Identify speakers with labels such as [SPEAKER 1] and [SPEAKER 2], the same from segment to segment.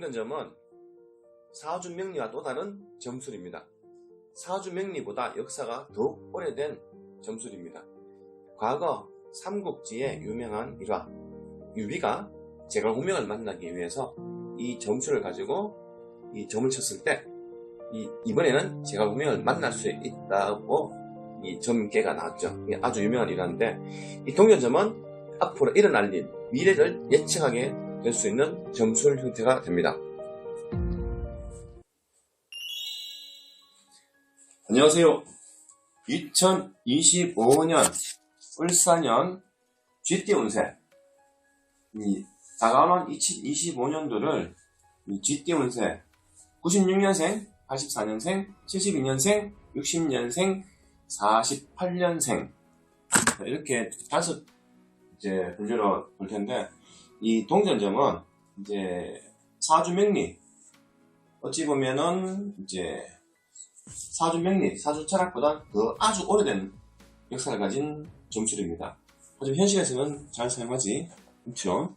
[SPEAKER 1] 동전점은 사주 명리와 또 다른 점술입니다. 사주 명리보다 역사가 더욱 오래된 점술입니다. 과거 삼국지의 유명한 일화 유비가 제갈공명을 만나기 위해서 이 점술을 가지고 이 점을 쳤을 때 이, 이번에는 제갈공명을 만날 수 있다고 이 점괘가 나왔죠. 아주 유명한 일화인데 이 동전점은 앞으로 일어날 일, 미래를 예측하게 될 수 있는 점술 형태가 됩니다. 안녕하세요. 2025년 을사년 쥐띠 운세 이 다가오는 2025년도를 이 쥐띠 운세 96년생, 84년생, 72년생, 60년생, 48년생 이렇게 다섯 이제 분류로 볼 텐데 이 동전점은 이제 사주 명리 어찌 보면은 이제 사주 명리, 사주 철학보다 더 아주 오래된 역사를 가진 점술입니다. 하지만 현실에서는 잘 사용하지 않죠.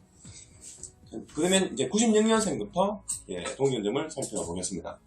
[SPEAKER 1] 그러면 이제 96년생부터 예, 동전점을 살펴보겠습니다.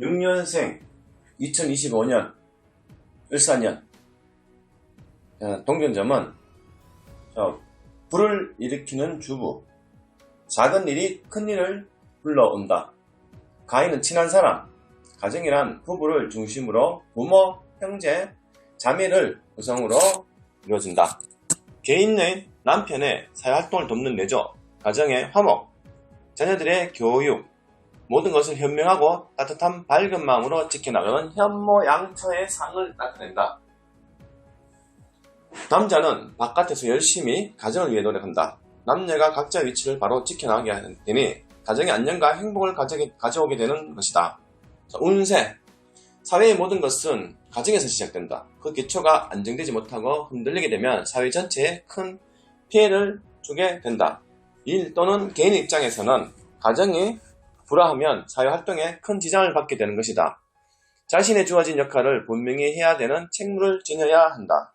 [SPEAKER 1] (96년생) 2025년 을사년. 자, 동전점은 자, 불을 일으키는 주부. 작은 일이 큰 일을 불러온다. 가인은 친한 사람. 가정이란 부부를 중심으로 부모, 형제, 자매를 구성으로 이루어진다. 개인의 남편의 사회활동을 돕는 내조 가정의 화목 자녀들의 교육 모든 것을 현명하고 따뜻한 밝은 마음으로 지켜나가는 현모양처의 상을 나타낸다. 남자는 바깥에서 열심히 가정을 위해 노력한다. 남녀가 각자 위치를 바로 지켜나가게 되니 가정의 안녕과 행복을 가져오게 되는 것이다. 자, 운세 사회의 모든 것은 가정에서 시작된다. 그 기초가 안정되지 못하고 흔들리게 되면 사회 전체에 큰 피해를 주게 된다. 일 또는 개인 입장에서는 가정이 불화하면 사회활동에 큰 지장을 받게 되는 것이다. 자신의 주어진 역할을 분명히 해야 되는 책무를 지녀야 한다.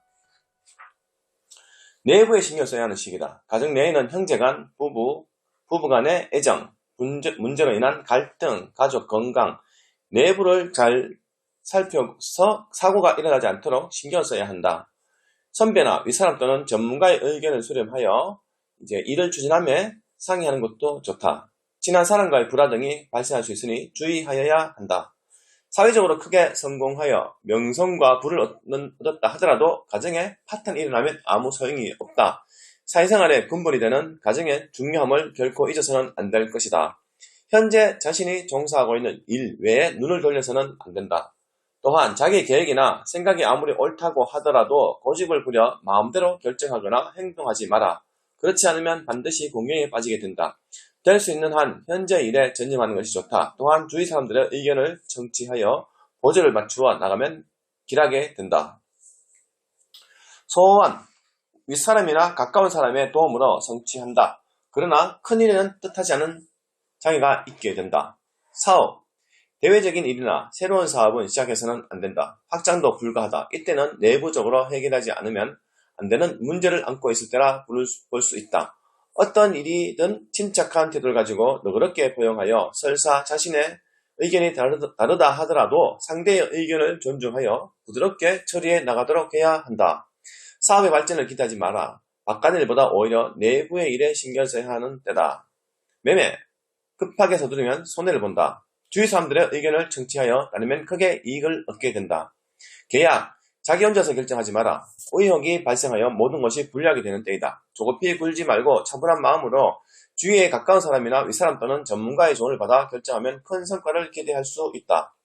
[SPEAKER 1] 내부에 신경 써야 하는 시기다. 가정 내에는 형제간, 부부, 부부간의 애정, 문제, 문제로 인한 갈등, 가족 건강, 내부를 잘 살펴서 사고가 일어나지 않도록 신경 써야 한다. 선배나 윗사람 또는 전문가의 의견을 수렴하여 이제 일을 추진하며 상의하는 것도 좋다. 친한 사람과의 불화 등이 발생할 수 있으니 주의하여야 한다. 사회적으로 크게 성공하여 명성과 부를 얻었다 하더라도 가정에 파탄이 일어나면 아무 소용이 없다. 사회생활의 근본이 되는 가정의 중요함을 결코 잊어서는 안 될 것이다. 현재 자신이 종사하고 있는 일 외에 눈을 돌려서는 안 된다. 또한 자기 계획이나 생각이 아무리 옳다고 하더라도 고집을 부려 마음대로 결정하거나 행동하지 마라. 그렇지 않으면 반드시 공경에 빠지게 된다. 될 수 있는 한 현재 일에 전념하는 것이 좋다. 또한 주위 사람들의 의견을 청취하여 보조를 맞추어 나가면 길하게 된다. 소원 윗사람이나 가까운 사람의 도움으로 성취한다. 그러나 큰일에는 뜻하지 않은 장애가 있게 된다. 사업 대외적인 일이나 새로운 사업은 시작해서는 안 된다. 확장도 불가하다. 이때는 내부적으로 해결하지 않으면 안 되는 문제를 안고 있을 때라 볼수 있다. 어떤 일이든 침착한 태도를 가지고 너그럽게 포용하여 설사 자신의 의견이 다르다 하더라도 상대의 의견을 존중하여 부드럽게 처리해 나가도록 해야 한다. 사업의 발전을 기대하지 마라. 바깥 일보다 오히려 내부의 일에 신경 써야 하는 때다. 매매 급하게 서두르면 손해를 본다. 주위 사람들의 의견을 청취하여 나누면 크게 이익을 얻게 된다. 계약, 자기 혼자서 결정하지 마라. 의혹이 발생하여 모든 것이 불리하게 되는 때이다. 조급히 굴지 말고 차분한 마음으로 주위에 가까운 사람이나 윗사람 또는 전문가의 조언을 받아 결정하면 큰 성과를 기대할 수 있다.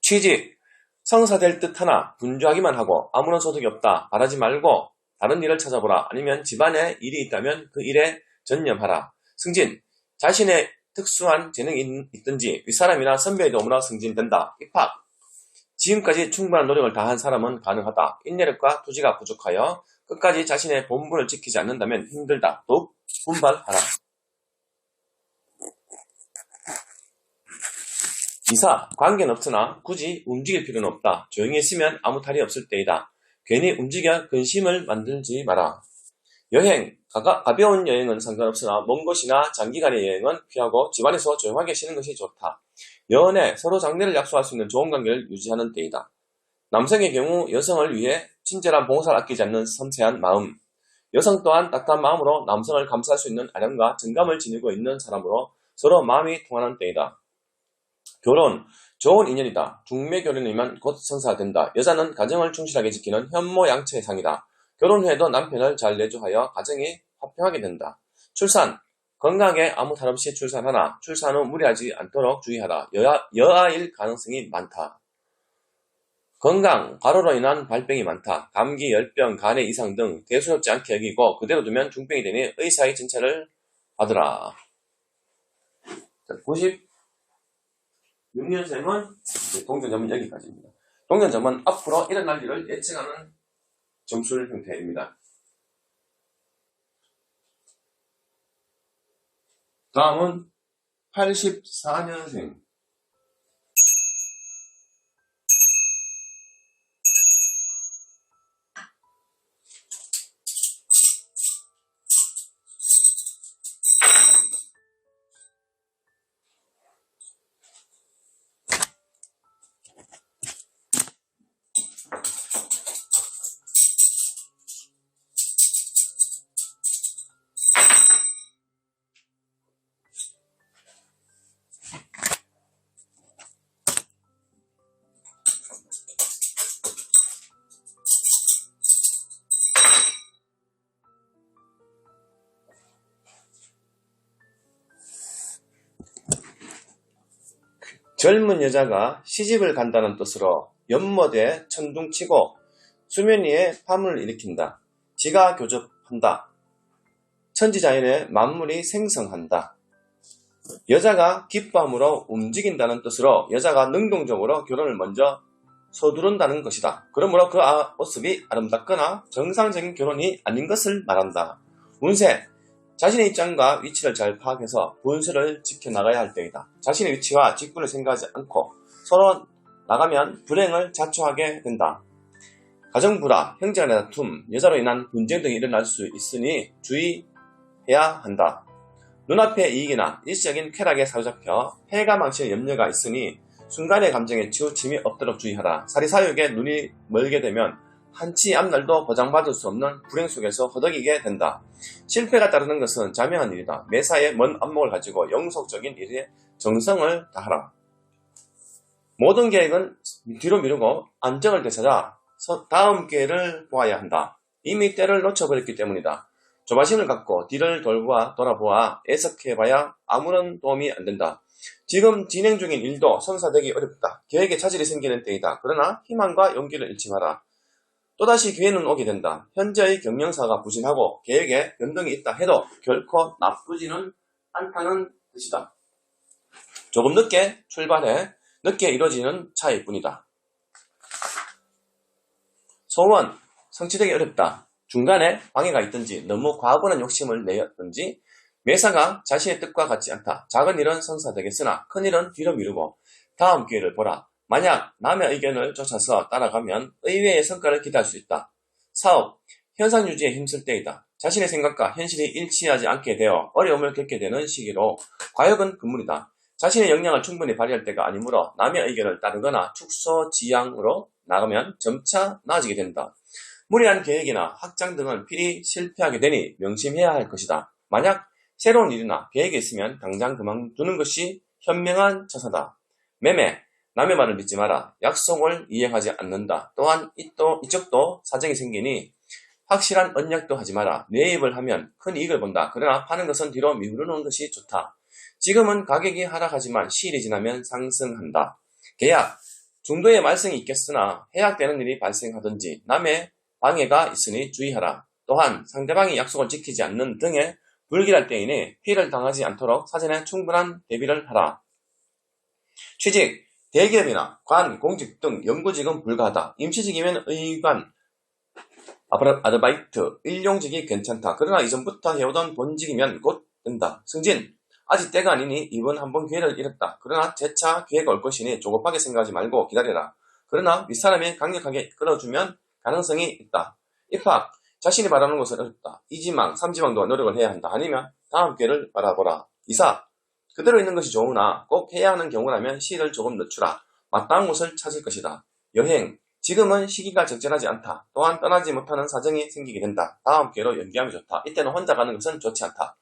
[SPEAKER 1] 취직, 성사될 듯 하나 분주하기만 하고 아무런 소득이 없다. 바라지 말고 다른 일을 찾아보라. 아니면 집안에 일이 있다면 그 일에 전념하라. 승진, 자신의 특수한 재능이 있든지 윗사람이나 선배의 도움으로 승진된다. 입학, 지금까지 충분한 노력을 다한 사람은 가능하다. 인내력과 투지가 부족하여 끝까지 자신의 본분을 지키지 않는다면 힘들다. 더욱 분발하라. 이사, 관계는 없으나 굳이 움직일 필요는 없다. 조용히 있으면 아무 탈이 없을 때이다. 괜히 움직여 근심을 만들지 마라. 여행, 가가, 가벼운 여행은 상관없으나 먼 곳이나 장기간의 여행은 피하고 집안에서 조용하게 쉬는 것이 좋다. 연애, 서로 장래를 약속할 수 있는 좋은 관계를 유지하는 때이다. 남성의 경우 여성을 위해 친절한 봉사를 아끼지 않는 섬세한 마음, 여성 또한 따뜻한 마음으로 남성을 감싸할 수 있는 아량과 정감을 지니고 있는 사람으로 서로 마음이 통하는 때이다. 결혼, 좋은 인연이다. 중매 결혼이면 곧 성사된다. 여자는 가정을 충실하게 지키는 현모양처의 상이다. 결혼 후에도 남편을 잘 내조하여 가정이 화평하게 된다. 출산, 건강에 아무 탈 없이 출산하나 출산 후 무리하지 않도록 주의하라. 여아, 여아일 가능성이 많다. 건강, 과로로 인한 발병이 많다. 감기, 열병, 간의 이상 등 대수롭지 않게 여기고 그대로 두면 중병이 되니 의사의 진찰을 받으라. 96년생은 동전점은 여기까지입니다. 동전점은 앞으로 일어날 일을 예측하는 점술 형태입니다. 다음은 84년생. 젊은 여자가 시집을 간다는 뜻으로 연못에 천둥치고 수면 위에 파문을 일으킨다. 지가 교접한다. 천지자연의 만물이 생성한다. 여자가 기뻐함으로 움직인다는 뜻으로 여자가 능동적으로 결혼을 먼저 서두른다는 것이다. 그러므로 그 아- 모습이 아름답거나 정상적인 결혼이 아닌 것을 말한다. 운세 자신의 입장과 위치를 잘 파악해서 분수를 지켜나가야 할 때이다. 자신의 위치와 직분을 생각하지 않고 서로 나가면 불행을 자초하게 된다. 가정불화, 형제간의 다툼, 여자로 인한 분쟁 등이 일어날 수 있으니 주의해야 한다. 눈앞의 이익이나 일시적인 쾌락에 사로잡혀 해가 망칠 염려가 있으니 순간의 감정에 치우침이 없도록 주의하라. 사리사욕에 눈이 멀게 되면 한치 앞날도 보장받을 수 없는 불행 속에서 허덕이게 된다. 실패가 따르는 것은 자명한 일이다. 매사에 먼 안목을 가지고 영속적인 일에 정성을 다하라. 모든 계획은 뒤로 미루고 안정을 되찾아 서- 다음 기회를 보아야 한다. 이미 때를 놓쳐버렸기 때문이다. 조바심을 갖고 뒤를 돌보아 돌아보아 애석해봐야 아무런 도움이 안 된다. 지금 진행 중인 일도 성사되기 어렵다. 계획에 차질이 생기는 때이다. 그러나 희망과 용기를 잃지 마라. 또다시 기회는 오게 된다. 현재의 경영사가 부진하고 계획에 변동이 있다 해도 결코 나쁘지는 않다는 뜻이다. 조금 늦게 출발해 늦게 이루어지는 차이일 뿐이다. 소원, 성취되기 어렵다. 중간에 방해가 있든지 너무 과분한 욕심을 내었든지 매사가 자신의 뜻과 같지 않다. 작은 일은 성사되겠으나 큰 일은 뒤로 미루고 다음 기회를 보라. 만약 남의 의견을 쫓아서 따라가면 의외의 성과를 기대할 수 있다. 사업, 현상 유지에 힘쓸 때이다. 자신의 생각과 현실이 일치하지 않게 되어 어려움을 겪게 되는 시기로 과욕은 금물이다. 자신의 역량을 충분히 발휘할 때가 아니므로 남의 의견을 따르거나 축소 지향으로 나가면 점차 나아지게 된다. 무리한 계획이나 확장 등은 필히 실패하게 되니 명심해야 할 것이다. 만약 새로운 일이나 계획이 있으면 당장 그만두는 것이 현명한 처사다. 매매, 남의 말을 믿지 마라. 약속을 이행하지 않는다. 또한 이또, 이쪽도 사정이 생기니 확실한 언약도 하지 마라. 매입을 하면 큰 이익을 본다. 그러나 파는 것은 뒤로 미루는 것이 좋다. 지금은 가격이 하락하지만 시일이 지나면 상승한다. 계약, 중도에 말썽이 있겠으나 해약되는 일이 발생하든지 남의 방해가 있으니 주의하라. 또한 상대방이 약속을 지키지 않는 등의 불길할 때이니 피해를 당하지 않도록 사전에 충분한 대비를 하라. 취직, 대기업이나 관, 공직 등 연구직은 불가하다. 임시직이면 의관, 아르바이트, 일용직이 괜찮다. 그러나 이전부터 해오던 본직이면 곧 된다. 승진, 아직 때가 아니니 이번 한번 기회를 잃었다. 그러나 재차 기회가 올 것이니 조급하게 생각하지 말고 기다려라. 그러나 윗사람이 강력하게 끌어주면 가능성이 있다. 입학, 자신이 바라는 것은 어렵다. 이지망, 삼지망도 노력을 해야 한다. 아니면 다음 기회를 바라보라. 이사, 그대로 있는 것이 좋으나 꼭 해야 하는 경우라면 시를 조금 늦추라. 마땅한 곳을 찾을 것이다. 여행, 지금은 시기가 적절하지 않다. 또한 떠나지 못하는 사정이 생기게 된다. 다음 기회로 연기하면 좋다. 이때는 혼자 가는 것은 좋지 않다.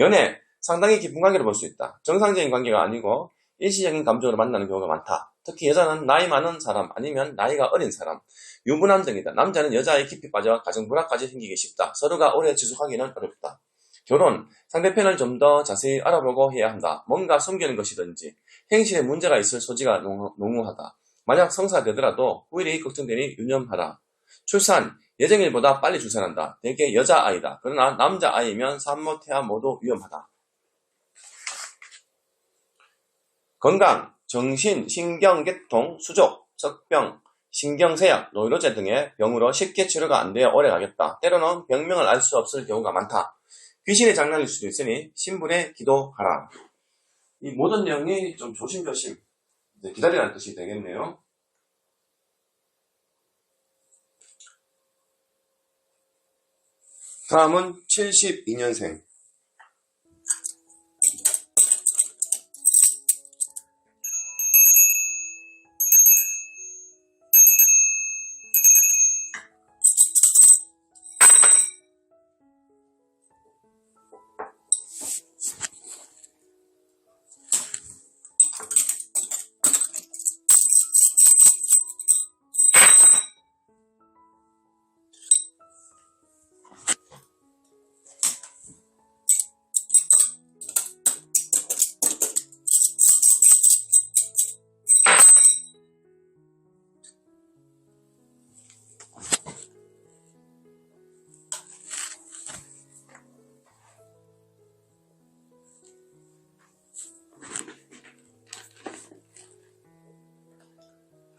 [SPEAKER 1] 연애, 상당히 깊은 관계를 볼 수 있다. 정상적인 관계가 아니고 일시적인 감정으로 만나는 경우가 많다. 특히 여자는 나이 많은 사람 아니면 나이가 어린 사람, 유부남 등이다. 남자는 여자의 깊이 빠져 가정 불화까지 생기기 쉽다. 서로가 오래 지속하기는 어렵다. 결혼, 상대편을 좀 더 자세히 알아보고 해야 한다. 뭔가 숨기는 것이든지 행실에 문제가 있을 소지가 농- 농후하다. 만약 성사되더라도 후일이 걱정되니 유념하라. 출산, 예정일보다 빨리 출산한다. 대개 여자아이다. 그러나 남자아이면 산모, 태아 모두 위험하다. 건강, 정신, 신경계통, 수족, 석병, 신경쇠약, 노이로제 등의 병으로 쉽게 치료가 안 되어 오래 가겠다. 때로는 병명을 알 수 없을 경우가 많다. 귀신의 장난일 수도 있으니 신분에 기도하라. 이 모든 내용이 좀 조심조심 기다리라는 뜻이 되겠네요. 다음은 72년생.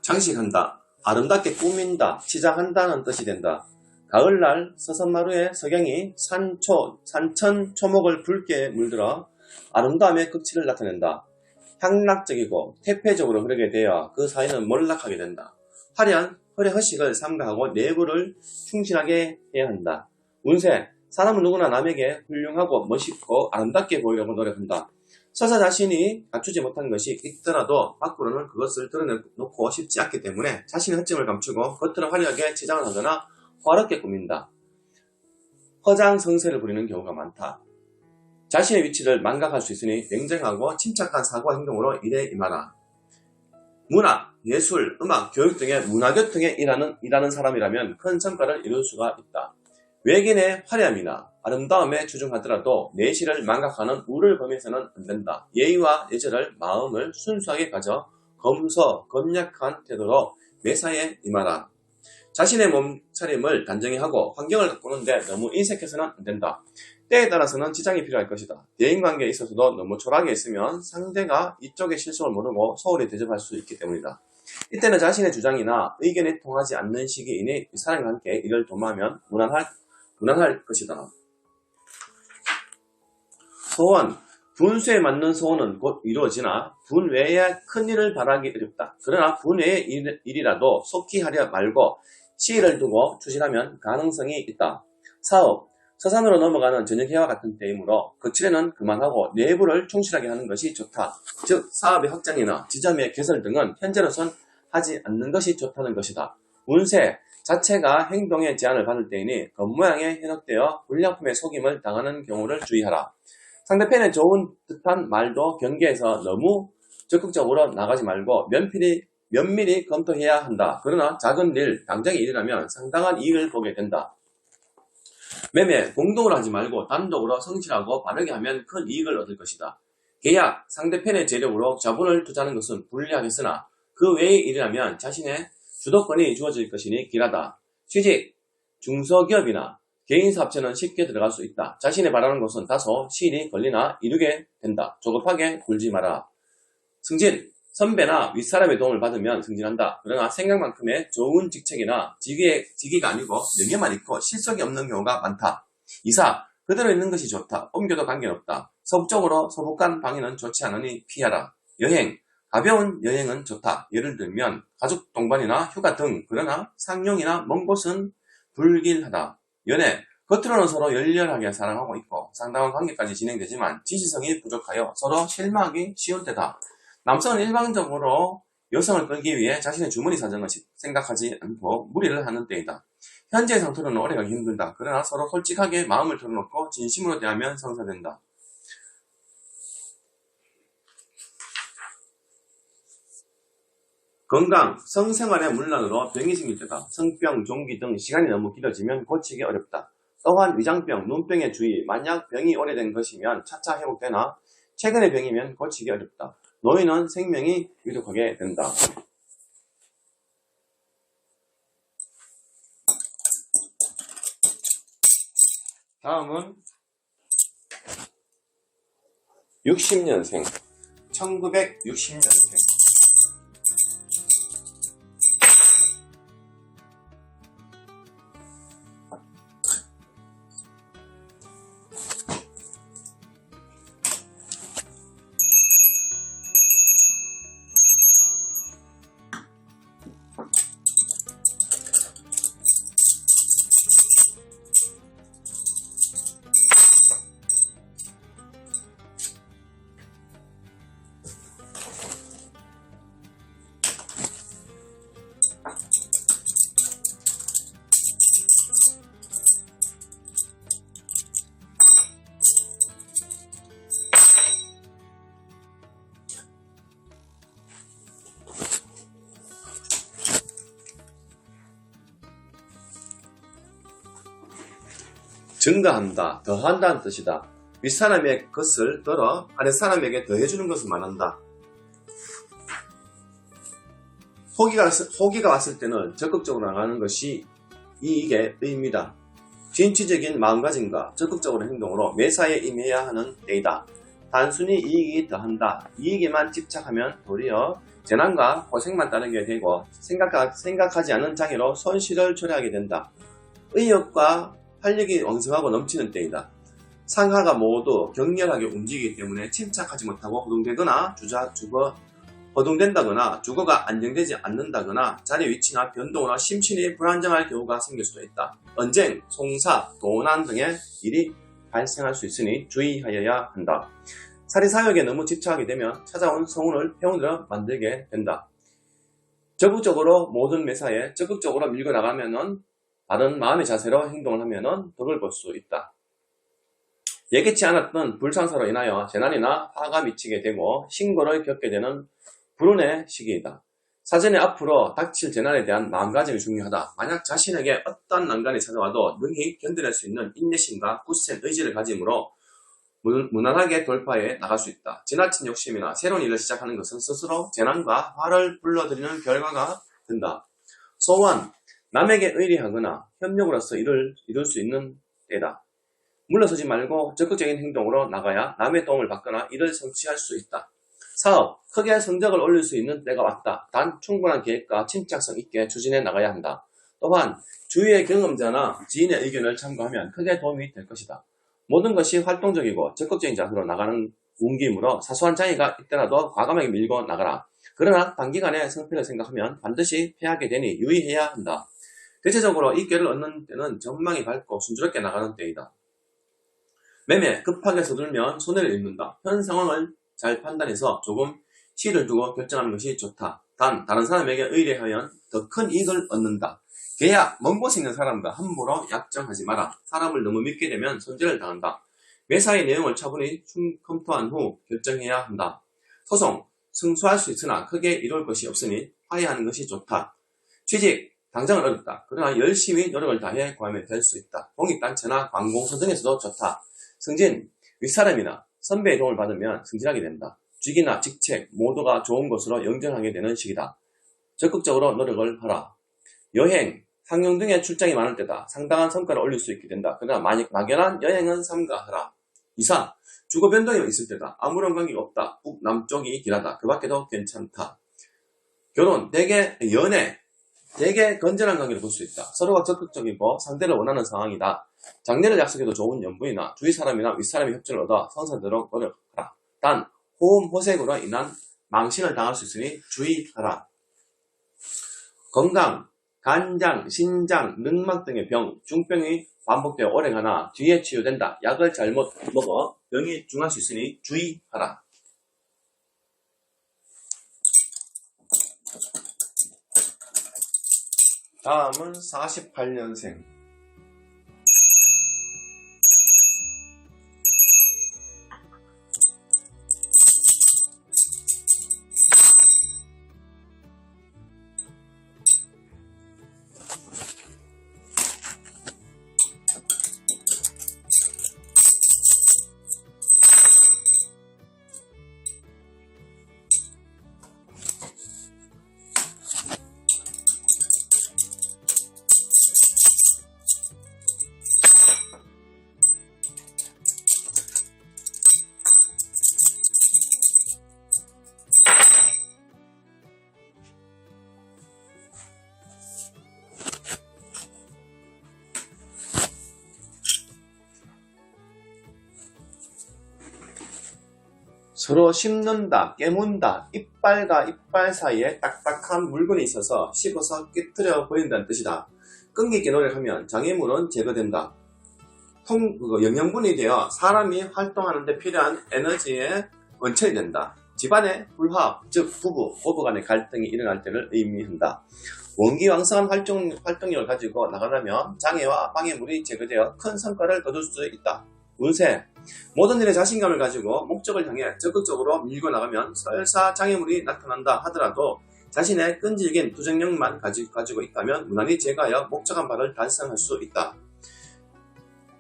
[SPEAKER 1] 장식한다. 아름답게 꾸민다. 치장한다는 뜻이 된다. 가을날 서선마루에 석양이 산초, 산천 초목을 붉게 물들어 아름다움의 극치를 나타낸다. 향락적이고 태폐적으로 흐르게 되어 그 사이는 몰락하게 된다. 화려한 허리 허식을 삼가하고 내부를 충실하게 해야 한다. 운세, 사람은 누구나 남에게 훌륭하고 멋있고 아름답게 보이려고 노력한다. 서사 자신이 갖추지 못한 것이 있더라도 밖으로는 그것을 드러내놓고 싶지 않기 때문에 자신의 허점을 감추고 겉으로 화려하게 치장을 하거나 화롭게 꾸민다. 허장성세를 부리는 경우가 많다. 자신의 위치를 망각할 수 있으니 냉정하고 침착한 사고와 행동으로 일에 임하라. 문학, 예술, 음악, 교육 등의 문화계통에 일하는, 일하는 사람이라면 큰 성과를 이룰 수가 있다. 외견의 화려함이나 아름다움에 주중하더라도 내실을 망각하는 우를 범해서는 안 된다. 예의와 예절을 마음을 순수하게 가져 검소, 검약한 태도로 매사에 임하라. 자신의 몸차림을 단정히 하고 환경을 바꾸는데 너무 인색해서는 안 된다. 때에 따라서는 지장이 필요할 것이다. 대인관계에 있어서도 너무 초라하게 있으면 상대가 이쪽의 실속을 모르고 소홀히 대접할 수 있기 때문이다. 이때는 자신의 주장이나 의견이 통하지 않는 시기이니 사람과 함께 이를 도모하면 무난할, 무난할 것이다. 소원, 분수에 맞는 소원은 곧 이루어지나 분 외에 큰 일을 바라기 어렵다. 그러나 분 외의 일, 일이라도 속히 하려 말고 시일을 두고 추진하면 가능성이 있다. 사업, 서산으로 넘어가는 저녁해와 같은 때이므로 거칠에는 그만하고 내부를 충실하게 하는 것이 좋다. 즉 사업의 확장이나 지점의 개설 등은 현재로선 하지 않는 것이 좋다는 것이다. 운세 자체가 행동의 제한을 받을 때이니 겉모양에 현혹되어 불량품의 속임을 당하는 경우를 주의하라. 상대편에 좋은 듯한 말도 경계에서 너무 적극적으로 나가지 말고 면밀히, 면밀히 검토해야 한다. 그러나 작은 일, 당장의 일이라면 상당한 이익을 보게 된다. 매매, 공동으로 하지 말고 단독으로 성실하고 바르게 하면 큰 이익을 얻을 것이다. 계약, 상대편의 재력으로 자본을 투자하는 것은 불리하겠으나 그 외의 일이라면 자신의 주도권이 주어질 것이니 길하다. 취직, 중소기업이나 개인사업체는 쉽게 들어갈 수 있다. 자신이 바라는 것은 다소 시일이 걸리나 이루게 된다. 조급하게 굴지 마라. 승진, 선배나 윗사람의 도움을 받으면 승진한다. 그러나 생각만큼의 좋은 직책이나 직위의, 직위가 아니고 명예만 있고 실속이 없는 경우가 많다. 이사, 그대로 있는 것이 좋다. 옮겨도 관계없다. 서북적으로 서북간 방해는 좋지 않으니 피하라. 여행, 가벼운 여행은 좋다. 예를 들면 가족 동반이나 휴가 등 그러나 상용이나 먼 곳은 불길하다. 연애, 겉으로는 서로 열렬하게 사랑하고 있고 상당한 관계까지 진행되지만 지시성이 부족하여 서로 실망하기 쉬운 때다. 남성은 일방적으로 여성을 끌기 위해 자신의 주머니 사정을 생각하지 않고 무리를 하는 때이다. 현재 상태로는 오래가기 힘들다. 그러나 서로 솔직하게 마음을 털어놓고 진심으로 대하면 성사된다. 건강, 성생활의 문란으로 병이 생길 때다. 성병, 종기 등 시간이 너무 길어지면 고치기 어렵다. 또한 위장병, 눈병에 주의, 만약 병이 오래된 것이면 차차 회복되나 최근의 병이면 고치기 어렵다. 노인은 생명이 유력하게 된다. 다음은 60년생, 1960년생. 증가한다, 더한다는 뜻이다. 윗사람의 것을 떨어 아랫사람에게 더해주는 것을 말한다. 호기가, 호기가 왔을 때는 적극적으로 나가는 것이 이익의 의미다. 진취적인 마음가짐과 적극적으로 행동으로 매사에 임해야 하는 때이다. 단순히 이익이 더한다. 이익에만 집착하면 도리어 재난과 고생만 따르게 되고 생각하, 생각하지 않은 장애로 손실을 초래하게 된다. 의욕과 활력이 왕성하고 넘치는 때이다. 상하가 모두 격렬하게 움직이기 때문에 침착하지 못하고 허둥대거나 주자, 주거, 허둥된다거나 주거가 안정되지 않는다거나 자리 위치나 변동으로 심신이 불안정할 경우가 생길 수도 있다. 언쟁, 송사, 도난 등의 일이 발생할 수 있으니 주의하여야 한다. 사리사욕에 너무 집착하게 되면 찾아온 성운을 해운으로 만들게 된다. 적극적으로 모든 매사에 적극적으로 밀고 나가면은 바른 마음의 자세로 행동을 하면 덕을 볼 수 있다. 예기치 않았던 불상사로 인하여 재난이나 화가 미치게 되고 신고를 겪게 되는 불운의 시기이다. 사전에 앞으로 닥칠 재난에 대한 마음가짐이 중요하다. 만약 자신에게 어떤 난관이 찾아와도 능히 견뎌낼 수 있는 인내심과 굳센 의지를 가짐으로 무난하게 돌파해 나갈 수 있다. 지나친 욕심이나 새로운 일을 시작하는 것은 스스로 재난과 화를 불러들이는 결과가 된다. 소원, 남에게 의리하거나 협력으로서 일을 이룰 수 있는 때다. 물러서지 말고 적극적인 행동으로 나가야 남의 도움을 받거나 일을 성취할 수 있다. 사업, 크게 성적을 올릴 수 있는 때가 왔다. 단 충분한 계획과 침착성 있게 추진해 나가야 한다. 또한 주위의 경험자나 지인의 의견을 참고하면 크게 도움이 될 것이다. 모든 것이 활동적이고 적극적인 자세로 나가는 운기이므로 사소한 장애가 있더라도 과감하게 밀고 나가라. 그러나 단기간에 성패를 생각하면 반드시 패하게 되니 유의해야 한다. 대체적으로 이 꾀를 얻는 때는 전망이 밝고 순조롭게 나가는 때이다. 매매, 급하게 서둘면 손해를 입는다. 현 상황을 잘 판단해서 조금 시를 두고 결정하는 것이 좋다. 단, 다른 사람에게 의뢰하면 더 큰 이익을 얻는다. 계약, 먼 곳에 있는 사람과 함부로 약정하지 마라. 사람을 너무 믿게 되면 손재를 당한다. 매사의 내용을 차분히 충- 검토한 후 결정해야 한다. 소송, 승소할 수 있으나 크게 이룰 것이 없으니 화해하는 것이 좋다. 취직, 당장은 어렵다. 그러나 열심히 노력을 다해 구하면 될 수 있다. 공익단체나 관공서 등에서도 좋다. 승진, 윗사람이나 선배의 도움을 받으면 승진하게 된다. 직이나 직책 모두가 좋은 것으로 영전하게 되는 시기다. 적극적으로 노력을 하라. 여행, 상영 등의 출장이 많을 때다. 상당한 성과를 올릴 수 있게 된다. 그러나 막연한 여행은 삼가하라. 이사, 주거 변동이 있을 때다. 아무런 관계가 없다. 북, 남쪽이 길하다. 그 밖에도 괜찮다. 결혼, 대개, 연애, 되게 건전한 관계를 볼 수 있다. 서로가 적극적이고 상대를 원하는 상황이다. 장래를 약속해도 좋은 연분이나 주위 사람이나 윗사람의 협조를 얻어 성사되도록 노력하라. 단, 호음, 호색으로 인한 망신을 당할 수 있으니 주의하라. 건강, 간장, 신장, 능막 등의 병, 중병이 반복되어 오래가나 뒤에 치유된다. 약을 잘못 먹어 병이 중할 수 있으니 주의하라. 다음은 48년생. 서로 씹는다, 깨문다, 이빨과 이빨 사이에 딱딱한 물건이 있어서 씹어서 깨뜨려 보인다는 뜻이다. 끈기 있게 노력하면 장애물은 제거된다. 통, 그거 영양분이 되어 사람이 활동하는데 필요한 에너지의 원천이 된다. 집안의 불화합, 즉 부부, 부부 간의 갈등이 일어날 때를 의미한다. 원기왕성한 활동, 활동력을 가지고 나가려면 장애와 방해물이 제거되어 큰 성과를 거둘 수 있다. 운세, 모든 일에 자신감을 가지고 목적을 향해 적극적으로 밀고 나가면 설사 장애물이 나타난다 하더라도 자신의 끈질긴 투쟁력만 가지, 고 있다면 무난히 제거하여 목적한 바를 달성할 수 있다.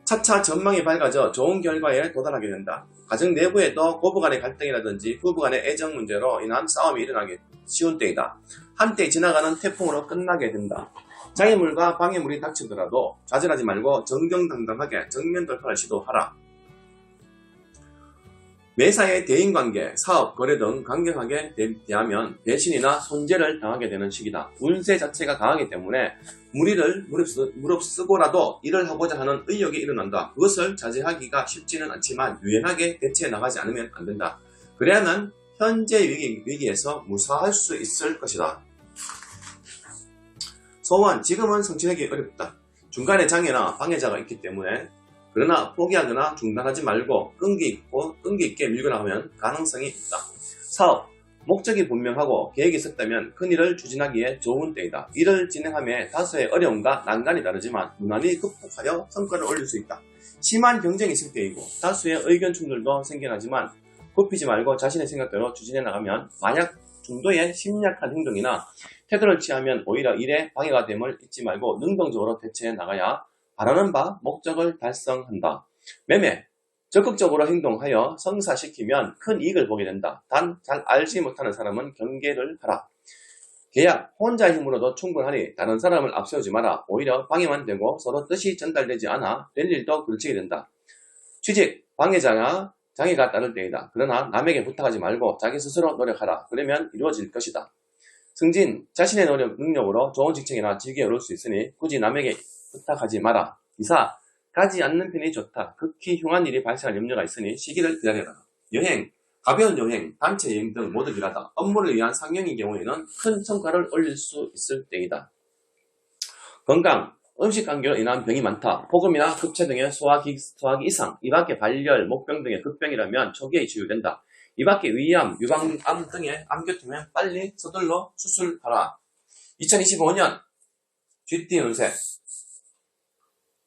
[SPEAKER 1] 차차 전망이 밝아져 좋은 결과에 도달하게 된다. 가정 내부에도 고부 간의 갈등이라든지 부부 간의 애정 문제로 인한 싸움이 일어나기 쉬운 때이다. 한때 지나가는 태풍으로 끝나게 된다. 장애물과 방해물이 닥치더라도 좌절하지 말고 정정당당하게 정면 돌파를 시도하라. 매사의 대인관계, 사업, 거래 등 강경하게 대- 대하면 배신이나 손재를 당하게 되는 시기다. 운세 자체가 강하기 때문에 무리를 무릅쓰, 무릅쓰 고라도 일을 하고자 하는 의욕이 일어난다. 그것을 자제하기가 쉽지는 않지만 유연하게 대처해 나가지 않으면 안 된다. 그래야만 현재 위기, 위기에서 무사할 수 있을 것이다. 소원, 지금은 성취하기 어렵다. 중간에 장애나 방해자가 있기 때문에 그러나 포기하거나 중단하지 말고 끈기 있고 끈기 있게 밀고 나가면 가능성이 있다. 사업, 목적이 분명하고 계획이 있었다면 큰 일을 추진하기에 좋은 때이다. 일을 진행함에 다소의 어려움과 난관이 다르지만 무난히 극복하여 성과를 올릴 수 있다. 심한 경쟁이 있을 때이고 다수의 의견 충돌도 생겨나지만 굽히지 말고 자신의 생각대로 추진해 나가면 만약 중도의 심약한 행동이나 태도를 취하면 오히려 일에 방해가 됨을 잊지 말고 능동적으로 대처해 나가야 바라는 바 목적을 달성한다. 매매 적극적으로 행동하여 성사시키면 큰 이익을 보게 된다. 단 잘 알지 못하는 사람은 경계를 하라. 계약 혼자 힘으로도 충분하니 다른 사람을 앞세우지 마라. 오히려 방해만 되고 서로 뜻이 전달되지 않아 될 일도 그르치게 된다. 취직 방해자나 장애가 따를 때이다. 그러나 남에게 부탁하지 말고 자기 스스로 노력하라. 그러면 이루어질 것이다. 승진, 자신의 노력, 능력으로 좋은 직책이나 직위에 오를 수 있으니 굳이 남에게 부탁하지 마라. 이사, 가지 않는 편이 좋다. 극히 흉한 일이 발생할 염려가 있으니 시기를 기다려라. 여행, 가벼운 여행, 단체 여행 등 모두 길하다. 업무를 위한 상영의 경우에는 큰 성과를 올릴 수 있을 때이다. 건강, 음식 관계로 인한 병이 많다. 폭음이나 급체 등의 소화기, 소화기 이상, 이 밖에 발열, 목병 등의 급병이라면 초기에 치유된다. 이 밖에 위암, 유방암 등의 암교통에 빨리 서둘러 수술하라. 2025년 GT 운세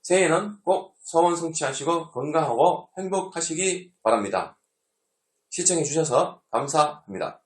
[SPEAKER 1] 새해에는 꼭 소원 성취하시고 건강하고 행복하시기 바랍니다. 시청해 주셔서 감사합니다.